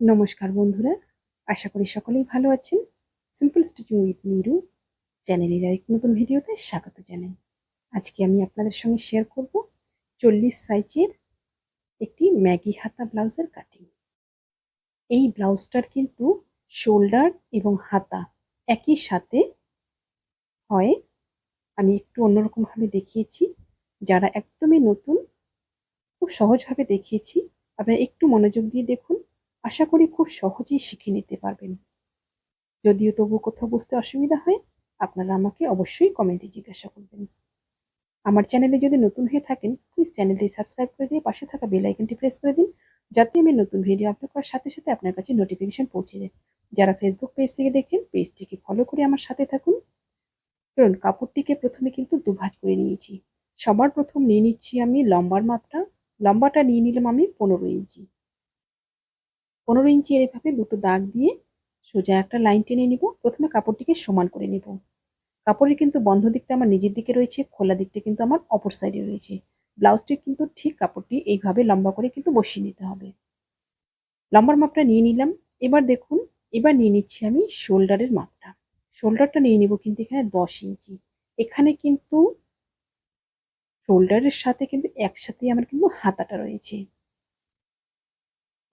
নমস্কার বন্ধুরা, আশা করি সকলেই ভালো আছেন। সিম্পল স্টিচিং উইথ নিরু চ্যানেলের আরেক নতুন ভিডিওতে স্বাগত জানাই। আজকে আমি আপনাদের সঙ্গে শেয়ার করব চল্লিশ সাইজের একটি ম্যাগি হাতা ব্লাউজের কাটিং এই ব্লাউজটার কিন্তু শোল্ডার এবং হাতা একই সাথে হয়। আমি একটু অন্যরকমভাবে দেখিয়েছি। যারা একদমই নতুন, খুব সহজভাবে দেখিয়েছি। আপনারা একটু মনোযোগ দিয়ে দেখুন। আশা করি খুব সহজেই শিখে নিতে পারবেন। যদিও তবু কোথাও বুঝতে অসুবিধা হয়, আপনারা আমাকে অবশ্যই কমেন্টে জিজ্ঞাসা করবেন। আমার চ্যানেলে যদি নতুন হয়ে থাকেন প্লিজ চ্যানেলটি সাবস্ক্রাইব করে দিয়ে পাশে থাকা বেল আইকনটি প্রেস করে দিন, যাতে আমি নতুন ভিডিও আপলোড করার সাথে সাথে আপনার কাছে নোটিফিকেশন পৌঁছে যায়। যারা ফেসবুক পেজ থেকে দেখছেন পেজটিকে ফলো করে আমার সাথে থাকুন। চলুন কাপড়টিকে প্রথমে কিন্তু দুভাজ করে নিয়েছি। সবার প্রথম নিয়ে নিচ্ছি আমি লম্বার মাপটা লম্বাটা নিয়ে নিলাম আমি পনেরো ইঞ্চি। পনেরো ইঞ্চি এভাবে দুটো দাগ দিয়ে সোজা একটা লাইন টেনে নিব। প্রথমে কাপড়টিকে সমান করে নেব। কাপড়ের কিন্তু বন্ধ দিকটা আমার নিজের দিকে রয়েছে, খোলা দিকটা কিন্তু আমার অপর সাইডে রয়েছে। ব্লাউজটি কিন্তু ঠিক কাপড়টি এইভাবে লম্বা করে কিন্তু বসিয়ে নিতে হবে। লম্বার মাপটা নিয়ে নিলাম। এবার দেখুন, এবার নিয়ে নিচ্ছি আমি শোল্ডারের মাপটা। শোল্ডারটা নিয়ে নিব কিন্তু এখানে দশ ইঞ্চি। এখানে কিন্তু শোল্ডারের সাথে কিন্তু একসাথে আমার কিন্তু হাতাটা রয়েছে।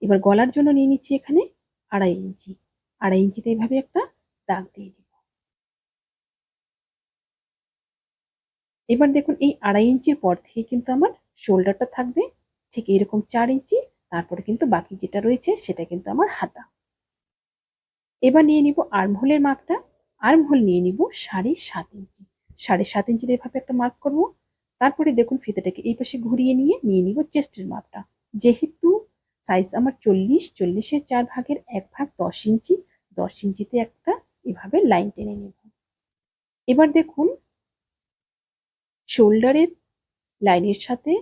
এবার গলার জন্য নিয়ে নিচ্ছি এখানে আড়াই ইঞ্চি। আড়াই ইঞ্চিতে এইভাবে একটা দাগ দিয়ে দিব। এবার দেখুন এই আড়াই ইঞ্চির পর থেকে কিন্তু আমার শোল্ডারটা থাকবে। ঠিক এরকম চার ইঞ্চি, তারপরে কিন্তু বাকি যেটা রয়েছে সেটা কিন্তু আমার হাতা। এবার নিয়ে নিব আর্মহোলের মাপটা। আর্মহোল নিয়ে নিব সাড়ে সাত ইঞ্চি। সাড়ে সাত ইঞ্চিতে এভাবে একটা মার্ক করব। তারপরে দেখুন ফিতেটাকে এই পাশে ঘুরিয়ে নিয়ে নিয়ে নিব চেস্টের মাপটা। যেহেতু সাইজ আমার চল্লিশ, চল্লিশের চার ভাগের এক ভাগ দশ ইঞ্চি, দশ ইঞ্চিতে একটা এভাবে লাইন টেনে নেব। এবার দেখুন শোল্ডারের লাইনের সাথে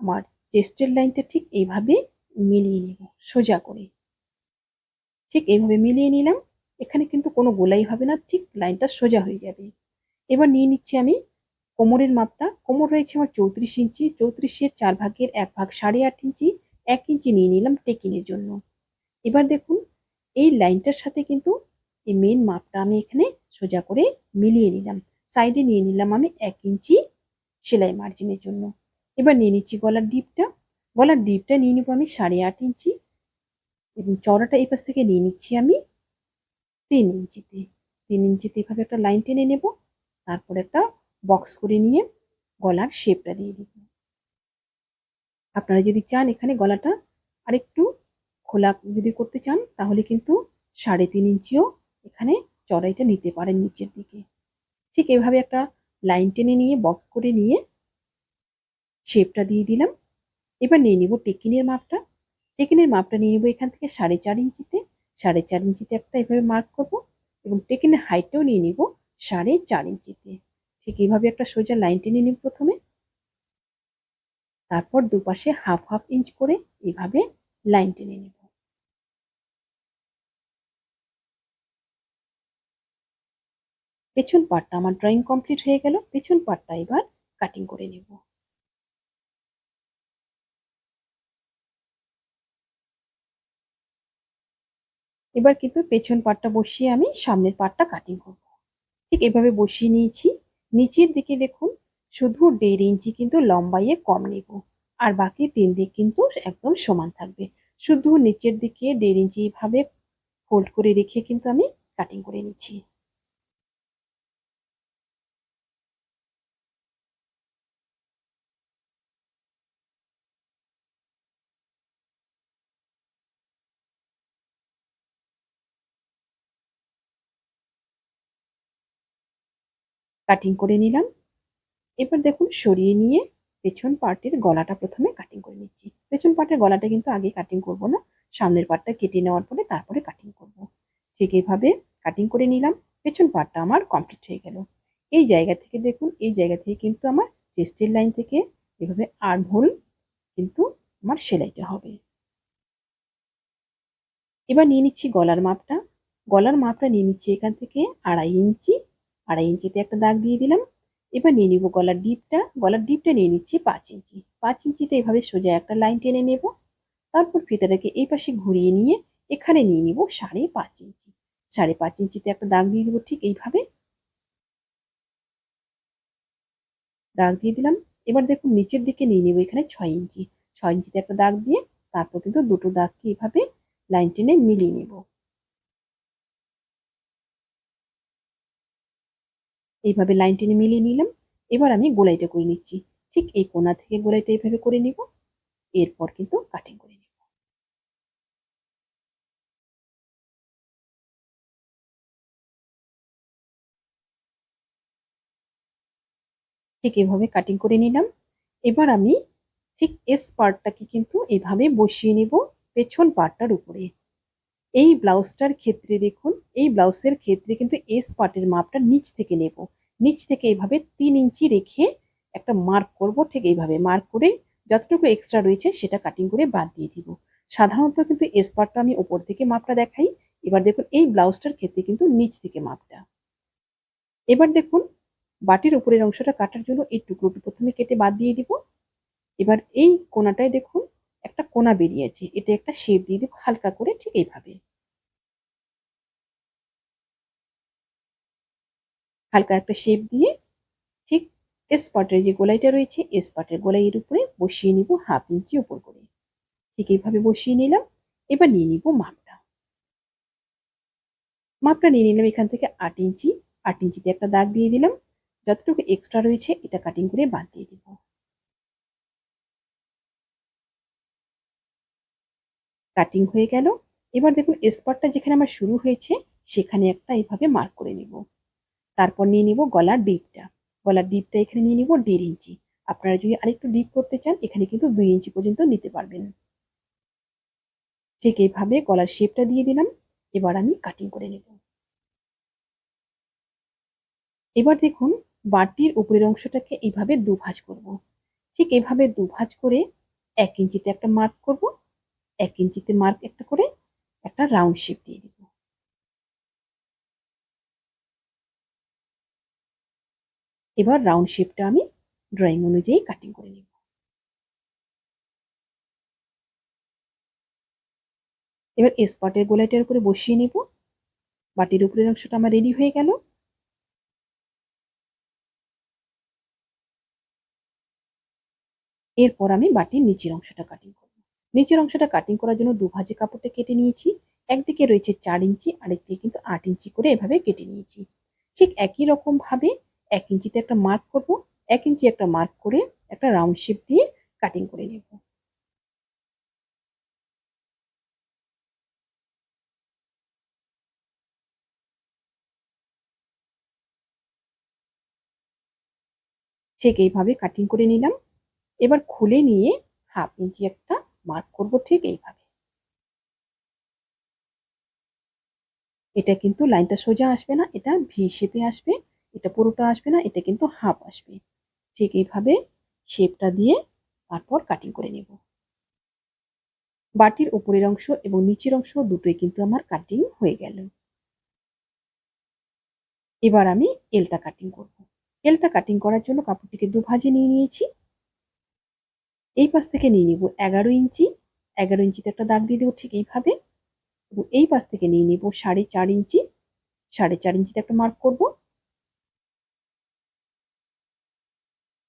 আমার চেস্টের লাইনটা ঠিক এইভাবে মিলিয়ে নেব, সোজা করে। ঠিক এইভাবে মিলিয়ে নিলাম, এখানে কিন্তু কোনো গোলাই হবে না, ঠিক লাইনটা সোজা হয়ে যাবে। এবার নিয়ে নিচ্ছি আমি কোমরের মাপটা, কোমর রয়েছে আমার চৌত্রিশ ইঞ্চি, চৌত্রিশের চার ভাগের এক ভাগ সাড়ে আট ইঞ্চি এক ইঞ্চি নিয়ে নিলাম টেকিনের জন্য। এবার দেখুন, এই লাইনটার সাথে কিন্তু এই মেন মাপটা আমি এখানে সোজা করে মিলিয়ে নিলাম। সাইডে নিয়ে নিলাম আমি এক ইঞ্চি সেলাই মার্জিনের জন্য। এবার নিয়ে নিচ্ছি গলার ডিপটা গলার ডিপটা নিয়ে নিব আমি সাড়ে আট ইঞ্চি এবং চড়াটা এই পাশ থেকে নিয়ে নিচ্ছি আমি তিন ইঞ্চিতে তিন ইঞ্চিতে এভাবে একটা লাইন টেনে নেব, তারপর একটা বক্স করে নিয়ে গলার শেপটা দিয়ে দিব। আপনারা যদি চান এখানে গলাটা আরেকটু খোলা যদি করতে চান, তাহলে কিন্তু সাড়ে তিন ইঞ্চিও এখানে চড়াইটা নিতে পারেন নিচের দিকে। ঠিক এভাবে একটা লাইন টেনে নিয়ে, বক্স করে নিয়ে শেপটা দিয়ে দিলাম। এবার নিয়ে নিব টেকিনের মাপটা। টেকিনের মাপটা নিয়ে নিব এখান থেকে সাড়ে চার ইঞ্চিতে। সাড়ে চার ইঞ্চিতে একটা এভাবে মার্ক করব এবং টেকিনের হাইটটাও নিয়ে নিব সাড়ে চার ইঞ্চিতে। ঠিক এইভাবে একটা সোজা লাইন টেনে নিব প্রথমে। তারপর দুপাশে হাফ হাফ ইঞ্চ করে এভাবে লাইন টেনে নেব। পেছন পাটটা আমার ড্রয়িং কমপ্লিট হয়ে গেল, পেছন পাটটা এবার কাটিং করে নেব। এবার কিন্তু পেছন পাটটা বসিয়ে আমি সামনের পাটটা কাটিং করব। ঠিক এভাবে বসিয়ে নিয়েছি। নিচের দিকে দেখুন শুধু দেড় ইঞ্চি কিন্তু লম্বাইয়ে কম নেব। আর বাকি তিন দিক কিন্তু একদম সমান থাকবে। শুধু নিচের দিকে দেড় ইঞ্চি ভাবে ফোল্ড করে রেখে কিন্তু আমি কাটিং করে নিচ্ছি। কাটিং করে নিলাম। এবার দেখুন সরিয়ে নিয়ে পেছন পার্টের গলাটা প্রথমে কাটিং করে নিচ্ছি। পেছন পার্টের গলাটা কিন্তু আগে কাটিং করব না, সামনের পার্টটা কেটে নেওয়ার পরে তারপরে কাটিং করব। ঠিক এইভাবে কাটিং করে নিলাম, পেছন পার্টটা আমার কমপ্লিট হয়ে গেল। এই জায়গা থেকে দেখুন, এই জায়গা থেকে কিন্তু আমার চেস্টের লাইন থেকে এভাবে আর্ম হোল কিন্তু আমার সেলাইটা হবে। এবার নিয়ে নিচ্ছি গলার মাপটা। গলার মাপটা নিয়ে নিচ্ছি এখান থেকে আড়াই ইঞ্চি। আড়াই ইঞ্চিতে একটা দাগ দিয়ে দিলাম। এবার নিয়ে নিব গলার ডিপটা। গলার ডিপটা নিয়ে নিচ্ছি পাঁচ ইঞ্চি। পাঁচ ইঞ্চিতে এভাবে সোজা একটা লাইন টেনে নেব। তারপর ফিতাটাকে এই পাশে ঘুরিয়ে নিয়ে এখানে নিয়ে নিব সাড়ে পাঁচ ইঞ্চি। সাড়ে পাঁচ ইঞ্চিতে একটা দাগ দিয়ে দেবো ঠিক এইভাবে। দাগ দিয়ে দিলাম। এবার দেখুন নিচের দিকে নিয়ে নিব এখানে ছয় ইঞ্চি। ছয় ইঞ্চিতে একটা দাগ দিয়ে তারপর কিন্তু দুটো দাগকে এইভাবে লাইন টেনে মিলিয়ে নেব। এইভাবে লাইন টেনে মিলিয়ে নিলাম। এবার আমি গোলাইটা করে নিচ্ছি। ঠিক এই কোনা থেকে গোলাইটা এইভাবে করে নিব। এরপর কিন্তু কাটিং করে নিব। ঠিক এভাবে কাটিং করে নিলাম। এবার আমি ঠিক এস পার্টটাকে কিন্তু এভাবে বসিয়ে নেব পেছন পার্টটার উপরে। এই ব্লাউজটার ক্ষেত্রে দেখুন, এই ব্লাউজের ক্ষেত্রে কিন্তু এস পার্টের মাপটা নিচ থেকে নেব। নিচ থেকে এইভাবে তিন ইঞ্চি রেখে একটা মার্ক করব, ঠিক এইভাবে মার্ক করে যতটুকু এক্সট্রা রয়েছে সেটা কাটিং করে বাদ দিয়ে দিব। সাধারণত কিন্তু এস পার্টটা আমি ওপর থেকে মাপটা দেখাই। এবার দেখুন, এই ব্লাউজটার ক্ষেত্রে কিন্তু নিচ থেকে মাপটা। এবার দেখুন, বাটির উপরের অংশটা কাটার জন্য এই টুকরোটি প্রথমে কেটে বাদ দিয়ে দিব। এবার এই কোনাটায় দেখুন একটা কোনা বেরিয়েছে। এটা একটা শেপ দিয়ে দিব, হালকা করে ঠিক এইভাবে। হালকা একটা শেপ দিয়ে ঠিক স্পটের যে গোলাইটা রয়েছে স্পটের গোলাইয়ের উপরে বসিয়ে নিব হাফ ইঞ্চি উপর করে। ঠিক এইভাবে বসিয়ে নিলাম। এবার নিয়ে নিব মাপটা। মাপটা নিয়ে নিলাম এখান থেকে আট ইঞ্চি আট ইঞ্চিতে একটা দাগ দিয়ে দিলাম। যতটুকু এক্সট্রা রয়েছে, এটা কাটিং করে বাদ দিয়ে দিব। কাটিং হয়ে গেল। এবার দেখুন স্পটটা যেখানে আমার শুরু হয়েছে, সেখানে একটা এইভাবে মার্ক করে নিব। তারপর নিয়ে নিব গলার ডিপটা গলার ডিপটা এখানে নিয়ে নিব দেড় ইঞ্চি। আপনারা যদি আরেকটু ডিপ করতে চান, এখানে কিন্তু দুই ইঞ্চি পর্যন্ত নিতে পারবেন। ঠিক এইভাবে গলার শেপটা দিয়ে দিলাম। এবার আমি কাটিং করে নেব। এবার দেখুন, বাটির উপরের অংশটাকে এইভাবে দুভাজ করব। ঠিক এইভাবে দুভাজ করে এক ইঞ্চিতে একটা মার্ক করব। এক ইঞ্চিতে মার্ক একটা করে একটা রাউন্ড শেপ দিয়ে দিব। এবার রাউন্ড শেপটা আমি ড্রয়িং অনুযায়ী কাটিং করে নিব। এবার স্পটের গোলাইটার উপরে বসিয়ে নিব। বাটির উপরের অংশটা আমার রেডি হয়ে গেল। এরপর আমি বাটির নিচের অংশটা কাটিং নিচের অংশটা কাটিং করার জন্য দুভাজে কাপড়টা কেটে নিয়েছি। একদিকে রয়েছে চার ইঞ্চি, আরেকদিকে কিন্তু আট ইঞ্চি করে এভাবে কেটে নিয়েছি। ঠিক একই রকম ভাবে এক ইঞ্চিতে একটা মার্ক করব, এক ইঞ্চি একটা মার্ক করে একটা রাউন্ড শেপ দিয়ে কাটিং করে নেব। ঠিক এইভাবে কাটিং করে নিলাম। এবার খুলে নিয়ে হাফ ইঞ্চি একটা মার্ক করব ঠিক এইভাবে। এটা কিন্তু লাইনটা সোজা আসবে না, এটা ভি শেপে আসবে, এটা পুরোটা আসবে না, এটা কিন্তু হাফ আসবে। ঠিক এইভাবে শেপটা দিয়ে তারপর কাটিং করে নেব। বাটির উপরের অংশ এবং নিচের অংশ দুটোই কিন্তু আমার কাটিং হয়ে গেল। এবার আমি এলটা কাটিং করব। এলটা কাটিং করার জন্য কাপড়টিকে দুভাজে নিয়ে নিয়েছি। এই পাশ থেকে নিয়ে নিব এগারো ইঞ্চি, এগারো ইঞ্চিতে একটা দাগ দিয়ে দেবো ঠিক এইভাবে। এবং এই পাশ থেকে নিয়ে নিব সাড়ে চার ইঞ্চি, সাড়ে চার ইঞ্চিতে একটা মার্ক করব।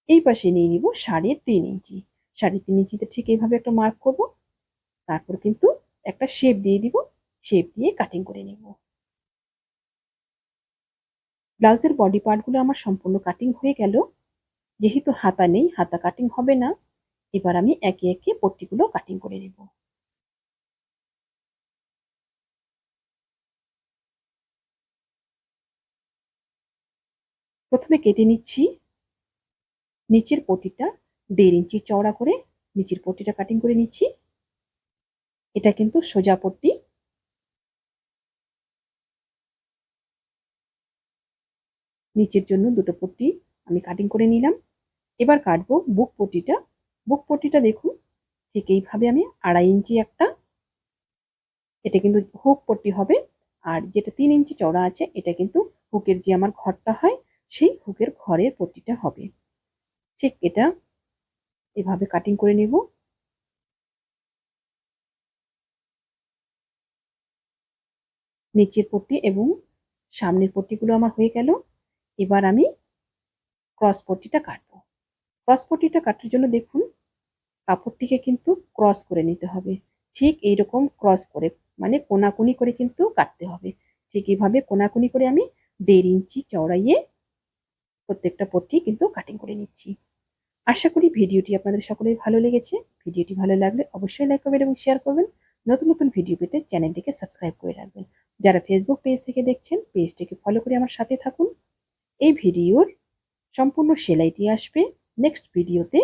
এই পাশে নিয়ে নিব সাড়ে তিন ইঞ্চি, সাড়ে তিন ইঞ্চিতে ঠিক এইভাবে একটা মার্ক করব। তারপর কিন্তু একটা শেপ দিয়ে দিব শেপ দিয়ে কাটিং করে নেব। ব্লাউজের বডি পার্টগুলো আমার সম্পূর্ণ কাটিং হয়ে গেল। যেহেতু হাতা নেই, হাতা কাটিং হবে না। এবার আমি একে একে পট্টিগুলো কাটিং করে নেব। প্রথমে কেটে নিচ্ছি। নিচের পটিটা দেড় ইঞ্চি চওড়া করে নিচের পটিটা কাটিং করে নিচ্ছি। এটা কিন্তু সোজা পট্টি। নিচের জন্য দুটো পট্টি আমি কাটিং করে নিলাম। এবার কাটবো বুক পট্টিটা বুক পট্টিটা দেখুন। ঠিক এইভাবে আমি আড়াই ইঞ্চি একটা এটা কিন্তু হুক পট্টি হবে। আর যেটা তিন ইঞ্চি চড়া আছে, এটা কিন্তু হুকের যে আমার ঘরটা হয়, সেই হুকের ঘরের পট্টিটা হবে। ঠিক এটা এভাবে কাটিং করে নেব। নিচের পট্টি এবং সামনের পট্টিগুলো আমার হয়ে গেল। এবার আমি ক্রস পট্টিটা কাটবো। ক্রস পট্টিটা কাটার জন্য দেখুন, কাপড়টিকে কিন্তু ক্রস করে নিতে হবে। ঠিক এইরকম ক্রস করে মানে কোনাকুনি করে কিন্তু কাটতে হবে। ঠিক এইভাবে কোনাকুনি করে আমি দেড় ইঞ্চি চওড়াইয়ে প্রত্যেকটা পট্টি কিন্তু কাটিং করে নিচ্ছি। আশা করি ভিডিওটি আপনাদের সকলেই ভালো লেগেছে। ভিডিওটি ভালো লাগলে অবশ্যই লাইক করবেন এবং শেয়ার করবেন। নতুন নতুন ভিডিও পেতে চ্যানেলটিকে সাবস্ক্রাইব করে রাখবেন। যারা ফেসবুক পেজ থেকে দেখছেন পেজটিকে ফলো করে আমার সাথে থাকুন। এই ভিডিওর সম্পূর্ণ সেলাইটি আসবে। নেক্সট ভিডিওতে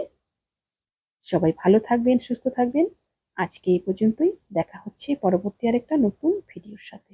সবাই ভালো থাকবেন, সুস্থ থাকবেন। আজকে এই পর্যন্তই। দেখা হচ্ছে পরবর্তী আরেকটা নতুন ভিডিওর সাথে।